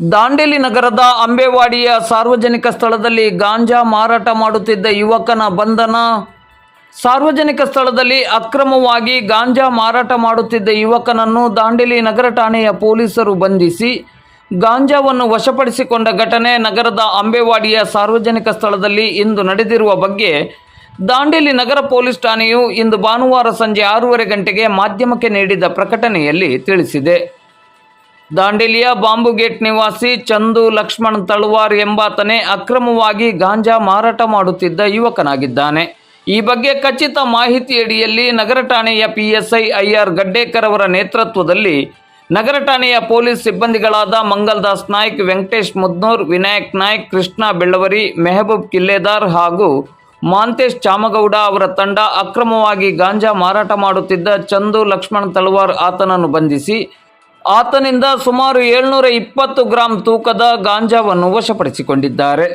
ದಾಂಡೇಲಿ ನಗರದ ಅಂಬೇವಾಡಿಯ ಸಾರ್ವಜನಿಕ ಸ್ಥಳದಲ್ಲಿ ಗಾಂಜಾ ಮಾರಾಟ ಮಾಡುತ್ತಿದ್ದ ಯುವಕನ ಬಂಧನ. ಸಾರ್ವಜನಿಕ ಸ್ಥಳದಲ್ಲಿ ಅಕ್ರಮವಾಗಿ ಗಾಂಜಾ ಮಾರಾಟ ಮಾಡುತ್ತಿದ್ದ ಯುವಕನನ್ನು ದಾಂಡೇಲಿ ನಗರ ಠಾಣೆಯ ಪೊಲೀಸರು ಬಂಧಿಸಿ, ಗಾಂಜಾವನ್ನು ವಶಪಡಿಸಿಕೊಂಡ ಘಟನೆ ನಗರದ ಅಂಬೇವಾಡಿಯ ಸಾರ್ವಜನಿಕ ಸ್ಥಳದಲ್ಲಿ ಇಂದು ನಡೆದಿರುವ ಬಗ್ಗೆ ದಾಂಡೇಲಿ ನಗರ ಪೊಲೀಸ್ ಠಾಣೆಯು ಇಂದು ಭಾನುವಾರ ಸಂಜೆ ಆರೂವರೆ ಗಂಟೆಗೆ ಮಾಧ್ಯಮಕ್ಕೆ ನೀಡಿದ ಪ್ರಕಟಣೆಯಲ್ಲಿ ತಿಳಿಸಿದೆ. ದಾಂಡೇಲಿಯ ಬಾಂಬು ಗೇಟ್ ನಿವಾಸಿ ಚಂದು ಲಕ್ಷ್ಮಣ್ ತಳುವಾರ್ ಎಂಬಾತನೇ ಅಕ್ರಮವಾಗಿ ಗಾಂಜಾ ಮಾರಾಟ ಮಾಡುತ್ತಿದ್ದ ಯುವಕನಾಗಿದ್ದಾನೆ. ಈ ಬಗ್ಗೆ ಖಚಿತ ಮಾಹಿತಿಯಡಿಯಲ್ಲಿ ನಗರ ಠಾಣೆಯ ಪಿಎಸ್ಐ ಐಆರ್ ಗಡ್ಡೇಕರ್ ಅವರ ನೇತೃತ್ವದಲ್ಲಿ ನಗರ ಠಾಣೆಯ ಪೊಲೀಸ್ ಸಿಬ್ಬಂದಿಗಳಾದ ಮಂಗಲ್ದಾಸ್ ನಾಯ್ಕ್, ವೆಂಕಟೇಶ್ ಮುದ್ನೂರ್, ವಿನಾಯಕ್ ನಾಯ್ಕ್, ಕೃಷ್ಣ ಬೆಳ್ಳವರಿ, ಮೆಹಬೂಬ್ ಕಿಲ್ಲೇದಾರ್ ಹಾಗೂ ಮಾಂತೇಶ್ ಚಾಮಗೌಡ ಅವರ ತಂಡ ಅಕ್ರಮವಾಗಿ ಗಾಂಜಾ ಮಾರಾಟ ಮಾಡುತ್ತಿದ್ದ ಚಂದು ಲಕ್ಷ್ಮಣ್ ತಳವಾರ್ ಆತನನ್ನು ಬಂಧಿಸಿ ಆತನಿಂದ ಸುಮಾರು ಏಳ್ನೂರ ಇಪ್ಪತ್ತು ಗ್ರಾಂ ತೂಕದ ಗಾಂಜಾವನ್ನು ವಶಪಡಿಸಿಕೊಂಡಿದ್ದಾರೆ.